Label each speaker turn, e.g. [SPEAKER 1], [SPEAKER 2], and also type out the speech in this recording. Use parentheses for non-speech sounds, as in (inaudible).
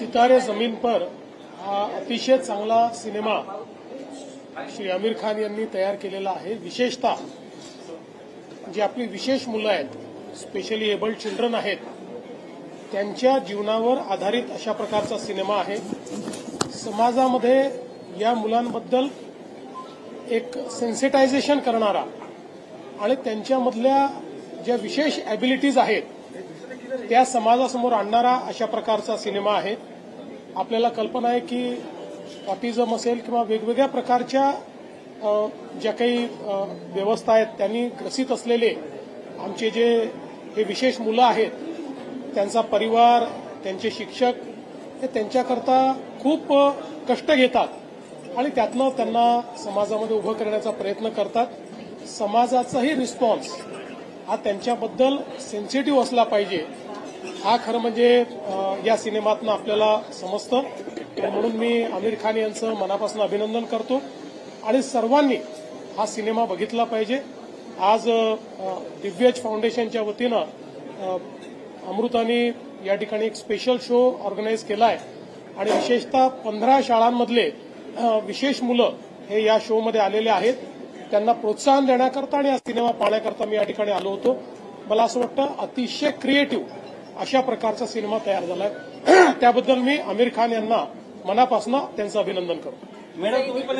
[SPEAKER 1] सितारे जमीन पर हा अतिशय चांगला सिनेमा श्री आमिर खान यांनी तयार केलेला आहे. विशेषतः जी आपली विशेष मुलं आहेत स्पेशली एबल्ड चिल्ड्रन आहेत त्यांच्या जीवनावर आधारित अशा प्रकारचा सिनेमा आहे. समाजामध्ये या मुलांबद्दल एक सेन्सिटायझेशन करणारा आणि त्यांच्यामधल्या ज्या विशेष ॲबिलिटीज आहेत त्या समाजासमोर आणणारा अशा प्रकारचा सिनेमा आहे. आपल्याला कल्पना आहे की ऑटिझम असेल किंवा वेगवेगळ्या प्रकारच्या ज्या काही व्यवस्था आहेत त्यांनी ग्रसित असलेले आमचे जे हे विशेष मुलं आहेत त्यांचा परिवार त्यांचे शिक्षक हे त्यांच्याकरता खूप कष्ट घेतात आणि त्यातनं त्यांना समाजामध्ये उभं करण्याचा प्रयत्न करतात. समाजाचाही रिस्पॉन्स हा त्यांच्याबद्दल सेन्सिटिव्ह असला पाहिजे. हा खरं म्हणजे या सिनेमातनं आपल्याला समजतं. आणि म्हणून मी आमिर खान यांचं मनापासून अभिनंदन करतो. आणि सर्वांनी हा सिनेमा बघितला पाहिजे. आज दिव्यज फाउंडेशनच्या वतीनं अमृतानी या ठिकाणी एक स्पेशल शो ऑर्गनाईज केला आहे आणि विशेषतः पंधरा शाळांमधले विशेष मुलं हे या शोमध्ये आलेले आहेत. त्यांना प्रोत्साहन देण्याकरता आणि हा सिनेमा पाहण्याकरता मी या ठिकाणी आलो होतो. मला असं वाटतं अतिशय क्रिएटिव्ह अशा प्रकारचा सिनेमा तयार झाला आहे (clears throat) त्याबद्दल मी आमिर खान यांना मनापासून त्यांचं अभिनंदन करतो.
[SPEAKER 2] मॅडम तुम्ही पण